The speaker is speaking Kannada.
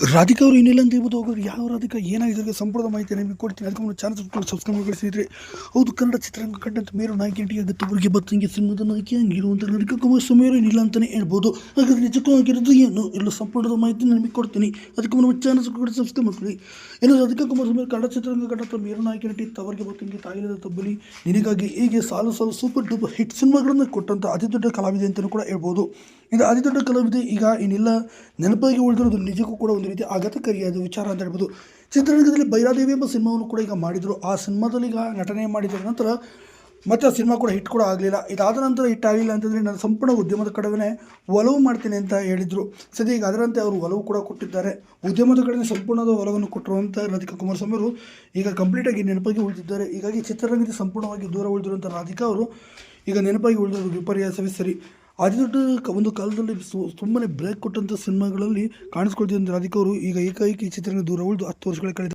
ರಾಧಿಕಾ ಅವರು ಇನ್ನಿಲ್ಲ ಅಂತ ಹೇಳ್ಬೋದು, ಹೋಗೋರು ಯಾವ ರಾಧಿಕಾ, ಏನಾಗಿದೆ ಸಂಪೂರ್ಣ ಮಾಹಿತಿ ನಿಮಗೆ ಕೊಡ್ತೀನಿ. ಅದಕ್ಕೆ ಒಂದು ಚಾನಲ್ ಸಬ್ಸ್ಕ್ರೈಬ್ ಮಾಡಿ ಸ್ನೇಹಿತರೆ ಹೌದು, ಕನ್ನಡ ಚಿತ್ರರಂಗ ಕಂಡಂತ ಮೇರು ನಾಯಕಿ ಅವರಿಗೆ ಬತ್ತಂಗೆ ಸಿನಿಮಾದ ನಾಯಕಿ ಹಂಗಿರುವಂಥ ರಾಧಿಕಾ ಕುಮಾರಸ್ವಾಮಿ ಅವರು ಏನಿಲ್ಲ ಅಂತಲೇ ಹೇಳ್ಬೋದು. ಹಾಗಾದ್ರೆ ನಿಜಕ್ಕೂ ಆಗಿರೋದು ಏನು? ಎಲ್ಲ ಸಂಪೂರ್ಣದ ಮಾಹಿತಿ ನಿಮಗೆ ಕೊಡ್ತೀನಿ. ಅದಕ್ಕೆ ಒಂದು ಚಾನಲ್ ಕೂಡ ಸಬ್ಸ್ಕ್ರೈಬ್ ಮಾಡ್ಕೊಳ್ಳಿ. ಏನು ರಾಧಿಕಾ ಕುಮಾರ್ ಸ್ವಾಮಿ ಕನ್ನಡ ಚಿತ್ರರಂಗ ಕಂಡಂತ ಮೇರು ನಾಯಕಿ ನಟಿ ತವರಿಗೆ ಬತ್ತಂಗೆ ತಾಯಿಲದ ತಬ್ಬಲಿ. ನಿನಗಾಗಿ ಹೀಗೆ ಸಾಲು ಸಾಲು ಸೂಪರ್ ಡೂಪರ್ ಹಿಟ್ ಸಿನಿಮಾಗಳನ್ನು ಕೊಟ್ಟಂಥ ಅತಿ ದೊಡ್ಡ ಕಲಾವಿದೆ ಅಂತಲೂ ಕೂಡ ಹೇಳ್ಬೋದು. ಇದು ಅತಿ ದೊಡ್ಡ ಕಲಾವಿದೆ. ಈಗ ಏನಿಲ್ಲ, ನೆನಪಾಗಿ ಉಳಿದಿರೋದು ನಿಜಕ್ಕೂ ಕೂಡ ಒಂದು ರೀತಿ ಆಘಾತಕಾರಿಯಾದ ವಿಚಾರ ಅಂತ ಹೇಳ್ಬೋದು. ಚಿತ್ರರಂಗದಲ್ಲಿ ಬೈರಾದೇವಿ ಎಂಬ ಸಿನಿಮಾವನ್ನು ಕೂಡ ಈಗ ಮಾಡಿದರು. ಆ ಸಿನಿಮಾದಲ್ಲಿ ಈಗ ನಟನೆ ಮಾಡಿದ ನಂತರ ಮತ್ತೆ ಆ ಸಿನಿಮಾ ಕೂಡ ಹಿಟ್ ಕೂಡ ಆಗಲಿಲ್ಲ. ಇದಾದ ನಂತರ ಹಿಟ್ ಆಗಲಿಲ್ಲ ಅಂತಂದರೆ ನಾನು ಸಂಪೂರ್ಣ ಉದ್ಯಮದ ಕಡೆನೇ ಒಲವು ಮಾಡ್ತೇನೆ ಅಂತ ಹೇಳಿದರು. ಸದ್ಯ ಈಗ ಅದರಂತೆ ಅವರು ಒಲವು ಕೂಡ ಕೊಟ್ಟಿದ್ದಾರೆ. ಉದ್ಯಮದ ಕಡೆ ಸಂಪೂರ್ಣದ ಒಲವನ್ನು ಕೊಟ್ಟಿರುವಂಥ ರಾಧಿಕಾ ಕುಮಾರಸ್ವಾಮಿ ಅವರು ಈಗ ಕಂಪ್ಲೀಟಾಗಿ ನೆನಪಾಗಿ ಉಳಿದಿದ್ದಾರೆ. ಹೀಗಾಗಿ ಚಿತ್ರರಂಗದ ಸಂಪೂರ್ಣವಾಗಿ ದೂರ ಉಳಿದಿರುವಂಥ ರಾಧಿಕಾ ಅವರು ಈಗ ನೆನಪಾಗಿ ಉಳಿದಿರೋದು ವಿಪರ್ಯಾಸವೇ ಸರಿ. ಅತಿ ದೊಡ್ಡ ಒಂದು ಕಾಲದಲ್ಲಿ ತುಂಬಾನೇ ಬ್ರೇಕ್ ಕೊಟ್ಟಂತ ಸಿನಿಮಾಗಳಲ್ಲಿ ಕಾಣಿಸ್ಕೊಳ್ತಿದ್ದಂಥ ರಾಧಿಕಾ ಅವರು ಈಗ ಏಕಾಏಕಿ ಚಿತ್ರರಂಗ ದೂರ ಉಳಿದು ಹತ್ತು ವರ್ಷಗಳ ಕಳೆದ